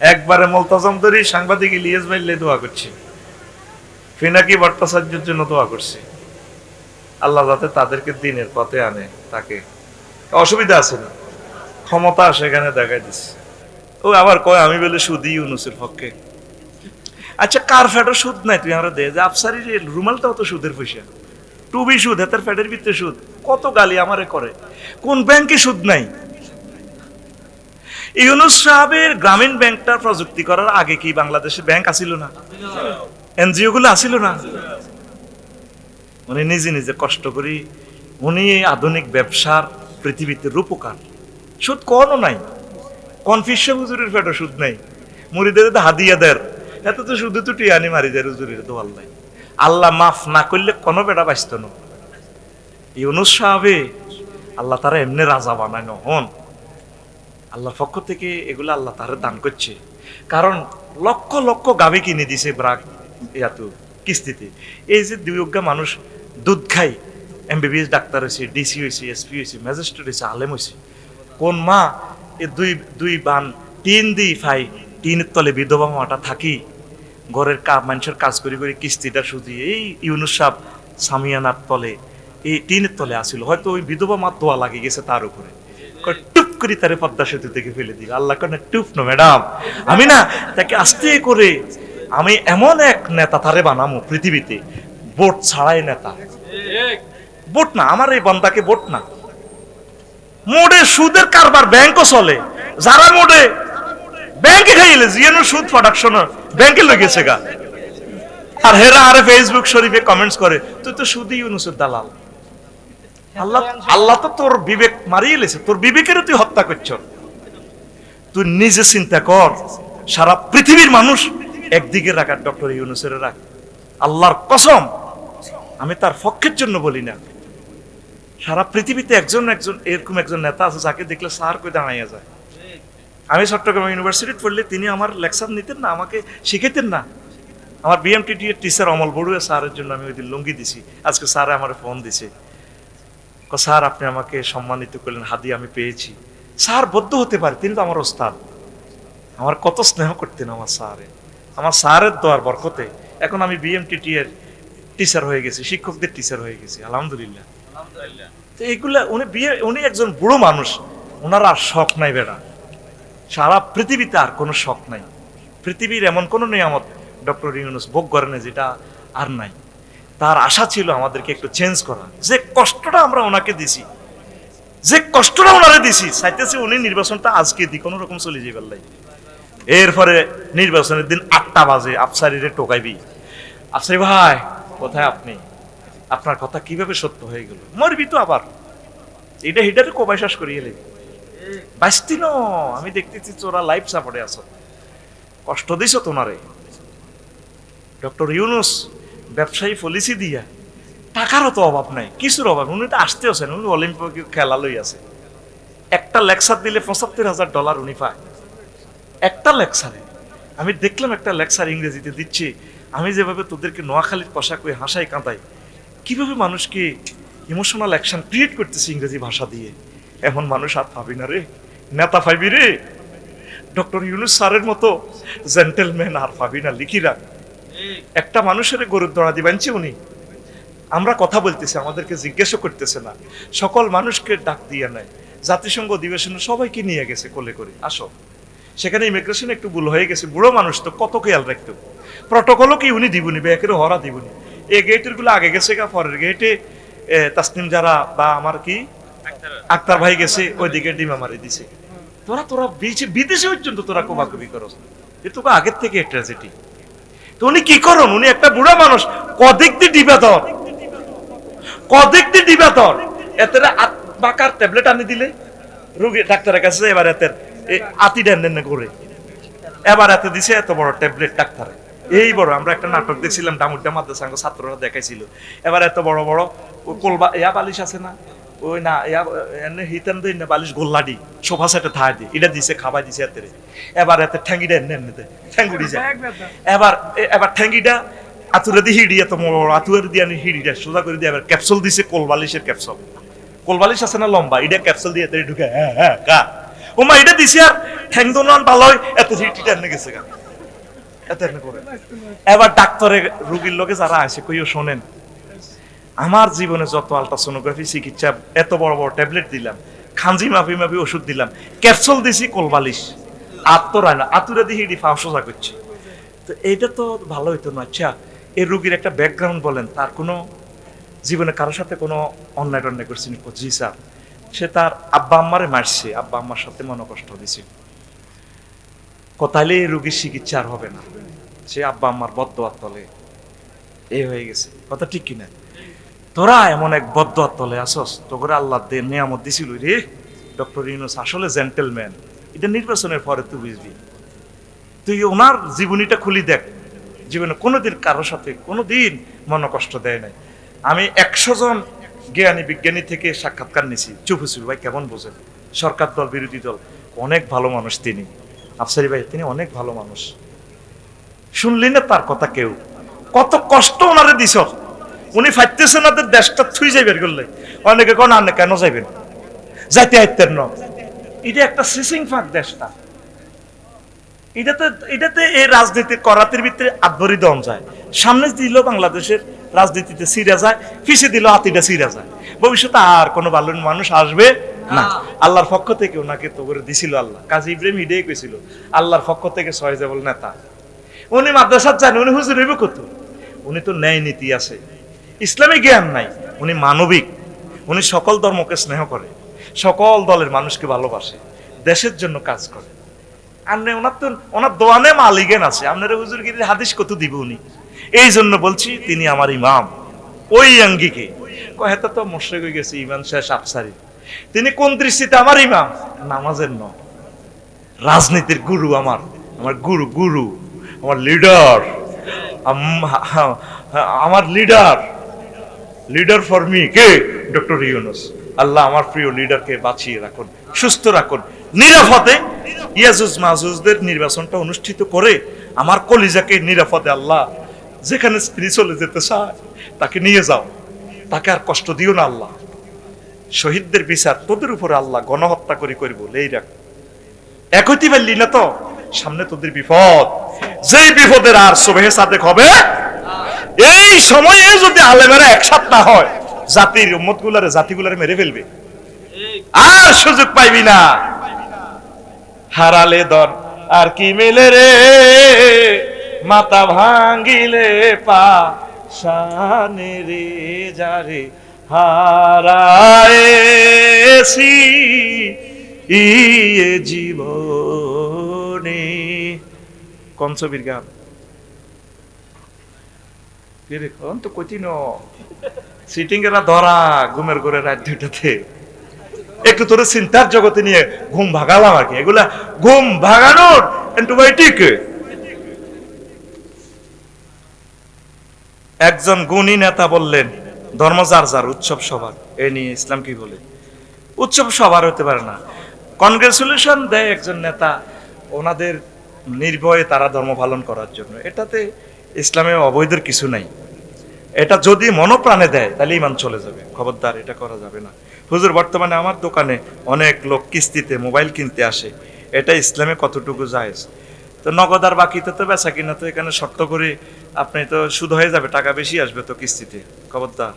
একবারে মলতাজম ধরি সাংবাদিক ইলিয়াস ভাইলে দোয়া করছি। ফিনাকি ভট্টাচার্যের জন্য দোয়া করছি। আল্লাহ যাতে তাদেরকে দিনের পথে আনে, তাকে। অসুবিধা আছে না। ক্ষমতা সেখানে দেখাই দিচ্ছে। ও আবার কয়, আমি বলে সুদি ইউনুসের পক্ষে। আচ্ছা কার ফ্যাটের সুদ নাই? তুই আমরা দে। যে আফসারি রুমালটাও তো সুদের পয়সা। টুবি সুদ, হাতের ফ্যাটের ভিতরে সুদ। কত গালি আমারে করে। কোন ব্যাংকে সুদ নাই? ইউনুস সাহেবের গ্রামীণ ব্যাংকটা প্রযুক্তি করার আগে কি বাংলাদেশে ব্যাংক আসিল না? এনজিও গুলো আসিল না? উনি নিজে নিজে কষ্ট করি, উনি আধুনিক ব্যবসার পৃথিবীতে রূপকার। সুদ কোনো নাই। কনফিউশন হুজুরের ফেটো সুদ নাই। মুড়িদের হাদিয়া দের এত তো শুধু তো টিয়ানি মারি যায় হুজুরের তো আল্লাহ। আল্লাহ মাফ না করলে কোনো বেটা বাঁচত না। ইউনুস সাহাবে আল্লাহ তারা এমনি রাজা বানায় হন। আল্লাহর পক্ষ থেকে এগুলো আল্লাহ তারা দান করছে। কারণ লক্ষ লক্ষ গাভী কিনে দিছে ব্রাক ইয়াতো, কিস্তিতে। এই যে দুই অজ্ঞা মানুষ দুধ খাই এমবিবিএস ডাক্তার হয়েছে ডিসি হয়েছে এসপি হয়েছে ম্যাজিস্ট্রেট হয়েছে আলেম হয়েছে কোন মা এ দুই দুই বান টিন দি ফাই, টিনের তলে বিধবা মাটা থাকি, ঘরের কা, মানুষের কাজ করি করে কিস্তিটা শুধু এই ইউনুস সাহ সামিয়ানার তলে, এই টিনের তলে আসিল। হয়তো ওই বিধবা মা দোয়া লাগে গেছে তার উপরে। টুপ করে তারে পদ্মা সেতু থেকে ফেলে দিল। আল্লাহ কেন টুপ না, ম্যাডাম। আমি না তাকে আস্তে করে, আমি এমন এক নেতা তারে বানামো পৃথিবীতে ভোট ছাড়াই নেতা। ভোট না, আমার এই বন্দাকে ভোট না। মোড়ে সুদের কারবার ব্যাংকও চলে। যারা মোড়ে, ব্যাংকে খাইলে জিয়ানো সুদ প্রোডাকশন ব্যাংকে লেগেছে গা। আর হেরা আরে ফেসবুক শরীফে কমেন্টস করে, তুই তো সুদি ইউনুসের দালাল। আল্লাহ আল্লাহ তো তোর বিবেক মারিয়ে লেছে। তোর বিবেকেরও তুই হত্যা করছ। তুই নিজে চিন্তা কর, সারা পৃথিবীর মানুষ একদিকে রাখার ডক্টর ইউনুসের রাখ। আল্লাহর কসম, আমি তার পক্ষের জন্য বলি না। সারা পৃথিবীতে একজন একজন, এরকম একজন নেতা আছে যাকে দেখলে সার করে দাঁড়াইয়া যায়। আমি চট্টগ্রাম ইউনিভার্সিটি পড়লে তিনি আমার লেকচার নিতেন না, আমাকে শিখাইতেন না। আমার বিএমটিটি এর টিচার অমল বড়ুয়া স্যারের জন্য আমি ওই দিন লুঙ্গি দিছি। আজকে স্যার আমার ফোন দিছে। স্যার আপনি আমাকে সম্মানিত করলেন হাদি আমি পেয়েছি। স্যার বদ্ধ হতে পারে তিনি তো আমার ওস্তাদ। আমার কত স্নেহ করতেন আমার স্যারে। আমার স্যারের দোয়ার বরকতে এখন আমি বিএমটিটি এর টিচার হয়ে গেছি শিক্ষকদের টিচার হয়ে গেছি আলহামদুলিল্লাহ। তো এইগুলা উনি বিয়ে উনি একজন বুড়ো মানুষ ওনার আর শখ নাই বেড়া সারা পৃথিবীতে আর কোনো শখ নাই। পৃথিবীর এমন কোনো নিয়ামত ডক্টর ইউনুস ভোগ করেন না যেটা আর নাই। তার আশা ছিল আমাদেরকে একটু চেঞ্জ করা। যে কষ্টটা আমরা ওনাকে দিছি, যে কষ্টটা ওনারে দিছি, চাইতেছি উনি নির্বাচনটা আজকে দি কোনো রকম চলে যাবে লাই এরপরে নির্বাচনের দিন আটটা বাজে, আফসারিরে টোকাইবি আফসারি ভাই, কোথায় আপনি? আপনার কথা কীভাবে সত্য হয়ে গেল? মরবি তো আবার। এটা হিটারে কোবাই শ্বাস করিয়ে এলে বাঁচতি ন, আমি দেখতেছি তোরা লাইফ সাপোর্টে আছো। কষ্ট দিছ তোমারে ডক্টর ইউনুস ব্যবসায়ী পলিসি দিয়া, টাকারও তো অভাব নাই, কিছুর অভাব উনি তো আসতে আছেন, উনি অলিম্পিক খেলা লই আছে। একটা লেকচার দিলে পঁচাত্তর হাজার ডলার উনি পায়। একটা লেকচারে আমি দেখলাম একটা লেকচার ইংরেজিতে দিচ্ছি, আমি যেভাবে তোদেরকে নোয়াখালীর কষা করে হাসাই কাঁদাই, কীভাবে মানুষকে ইমোশনাল অ্যাকশন ক্রিয়েট করতেছে ইংরেজি ভাষা দিয়ে? এমন মানুষ আর পাবি না রে। নেতা পাবি রে। ডক্টর ইউনুস স্যারের মতো জেন্টেলম্যান আর পাবি না লিখি রাখ একটা মানুষের গরুর দড়া দিবেনছে উনি। আমরা কথা বলতেছি আমাদেরকে জিজ্ঞাসা করতেছে না। সকল মানুষকে ডাক দিয়ে নেয়। জাতিসংঘ অধিবেশনে সবাইকে নিয়ে গেছে কোলে করে। আসো। সেখানে ইমিগ্রেশন একটু ভুল হয়ে গেছে। বুড়ো মানুষ তো কত খেয়াল রাখতো। প্রটোকলও কি উনি দিবনি? ব্যাকের হরা দিবনি। এই গেটেরগুলো আগে গেছে গা পরের গেটে তাসনিম যারা বা আমার কি? আক্তার ভাই। গেছে ওইদিকে ডিমা মারি দিছে। তোরা তোরা বিদেশে পর্যন্ত তোরা কোবাকুবি করস। এ তো আগের থেকে ট্র্যাজেডি তো উনি কি করুন? উনি একটা বুড়া মানুষ। কদিক দিয়ে ডিবা ধর কদিক দিয়ে ডিবা ধর এতে বাকার ট্যাবলেট আনি দিলে। রোগী ডাক্তারের কাছে এবার এতের আতি ডেন করে। এবার এত দিছে এত বড় ট্যাবলেট ডাক্তারে। এই বড়, আমরা একটা নাটক দেখছিলাম, ডামুড্ডা মাদ্রাসাঙ্গ ছাত্ররা দেখাইছিল। এবার এত বড় বড় কোলবা ইয়া বালিশ আছে না? ওই না এনে হিতান দিন বালিশ গোল্লাডি সোফা সেটে থাই দি এটা দিছে খাবাই দিছে এতে এবার এত ঠ্যাঙ্গিটা এনে এনে ঠ্যাঙ্গুড়ি যায়। এবার এবার ঠ্যাঙ্গিটা আতুরে দিয়ে হিড়ি এত বড় দিয়ে আনি হিড়িটা সোজা করে দিয়ে এবার ক্যাপসুল দিছে কোলবালিশের ক্যাপসুল। কোলবালিশ আছে না লম্বা এটা ক্যাপসুল দিয়ে এতে ঢুকে হ্যাঁ হ্যাঁ মা এটা দিছি আর ঠ্যাং ভালো এত হিটি টানে গেছে গা। এত এমনি করে। এবার ডাক্তারের রুগীর লোকে যারা আসে কইও শোনেন আমার জীবনে যত আলট্রাসোনোগ্রাফি চিকিৎসা, এত বড় বড় ট্যাবলেট দিলাম খাঞ্জি মাফি মাফি ওষুধ দিলাম ক্যাপসুল দিছি কোলবালিশ আত্মরায় না, আতুরা দিয়ে হিডি ফাও সোজা করছে। তো এইটা তো ভালো হইতো না। আচ্ছা এই রুগীর একটা ব্যাকগ্রাউন্ড বলেন, তার কোনো জীবনে কারোর সাথে কোনো অন্যায় টন্যায় করছেন জি স্যার, সে তার আব্বা আম্মারে মারছে, আব্বা আম্মার সাথে মনে কষ্ট দিছে এই রুগীর চিকিৎসা আর হবে না। সে আব্বা আম্মার বদ্ধ তলে এ হয়ে গেছে। কথা ঠিক কিনা? তোরা এমন এক বদ্ধ তলে আসস তোকে আল্লাহ দে নিয়ামত দিছিল রে। ডক্টর ইউনুস আসলে জেন্টেলম্যান এটা নির্বাচনের পরে তুই বুঝবি। তুই ওনার জীবনীটা খুলি দেখ। জীবনে কোনোদিন কারোর সাথে কোনোদিন মন কষ্ট দেয় নাই। আমি একশো জন জ্ঞানী বিজ্ঞানী থেকে সাক্ষাৎকার নিছি। চুপ হুসুর ভাই, কেমন বোঝেন? সরকার দল, বিরোধী দল, অনেক ভালো মানুষ তিনি। আফসারি ভাই, তিনি অনেক ভালো মানুষ। শুনলি না তার কথা কেউ? কত কষ্ট ওনারে দিছ উনি ফাইতেছেন ওদের দেশটা থুই যাইবেন করলে অনেকে কোন আনে কেন যাইবেন? যাইতে আইতেন ন। এটা একটা সিসিং ফাঁক দেশটা। এটাতে এটাতে এই রাজনীতি করাতের ভিতরে আদবরি দম যায়। সামনে দিল বাংলাদেশের রাজনীতিতে সিরা যায় পিছিয়ে দিল সিরা যায়। ভবিষ্যতে আর কোনো ভালো মানুষ আসবে না। আল্লাহর পক্ষ থেকে ওনাকে তো করে দিছিল আল্লাহ। কাজী ইব্রাহিম হিডে কইছিল আল্লাহর পক্ষ থেকে ছয় যাবল নেতা। উনি মাদ্রাসার জানে উনি হুজুর হইব কত? উনি তো ন্যায় নীতি আছে। ইসলামী জ্ঞান নাই, উনি মানবিক, উনি সকল ধর্মকে স্নেহ করে, সকল দলের মানুষকে ভালোবাসে, দেশের জন্য কাজ করে। আপনি ওনার তো ওনার দোয়ানে মালিকেন আছে, আপনার হুজুরগিরির হাদিস কত দিব উনি? এই জন্য বলছি, তিনি আমার ইমাম। ওই আঙ্গিকে। কহেতা তো মোশেক হয়ে গেছে, ইমাম শেষ আফসারি। তিনি কোন দৃষ্টিতে আমার ইমাম? নামাজের ন রাজনীতির গুরু আমার আমার গুরু গুরু, আমার লিডার আমার লিডার লিডার ফর মি কে? ডক্টর ইউনুস আল্লাহ আমার প্রিয় লিডারকে বাঁচিয়ে রাখুন, সুস্থ রাখুন। নিরাপদে ইয়াজুজ মাহুজদের নির্বাচনটা অনুষ্ঠিত করে আমার কলিজাকে নিরাপদে আল্লাহ যেখানে স্ত্রী চলে যেতে চায়, তাকে নিয়ে যাও। তাকে আর কষ্ট দিও না আল্লাহ। শহীদদের বিচার তোদের উপরে আল্লাহ গণহত্যা করে করব এই রাখ। একইতে পারলি না তো, সামনে তোদের বিপদ। যেই বিপদের আর সোবেহে সাদেক হবে এই সময়ে যদি আলেমেরা এক না হয়, জাতির উম্মত গুলারে জাতিগুলারে মেরে ফেলবে। আর সুযোগ পাইবি না। হারালে দর আর কি মেলে রে? মাথা ভাঙ্গিলে পা শানে রে যারে হারায়েছি। ইয়ে জীবনে কোন ছবির গান। তো সিটিং এরা ধরা, ঘুমের ঘরে রাত একটু তোর চিন্তার জগতে নিয়ে ঘুম ভাগালাম আর কি। এগুলা ঘুম ভাগানোর অ্যান্টিবায়োটিক। একজন গুণী নেতা বললেন ধর্ম যার যার উৎসব সবার। এ নিয়ে ইসলাম কি বলে? উৎসব সবার হতে পারে না। কনগ্রেচুলেশন দেয় একজন নেতা, ওনাদের নির্ভয়ে তারা ধর্ম পালন করার জন্য। এটাতে ইসলামে অবৈধের কিছু নাই। এটা যদি মনোপ্রাণে দেয়, তাহলে ইমান চলে যাবে। খবরদার, এটা করা যাবে না। হুজুর, বর্তমানে আমার দোকানে অনেক লোক কিস্তিতে মোবাইল কিনতে আসে। এটা ইসলামে কতটুকু যায় তো নগদ আর বাকিতে তো বেচা কিনা, তো এখানে শর্ত করে আপনি তো সুদ হয়ে যাবে, টাকা বেশি আসবে তো কিস্তিতে। খবরদার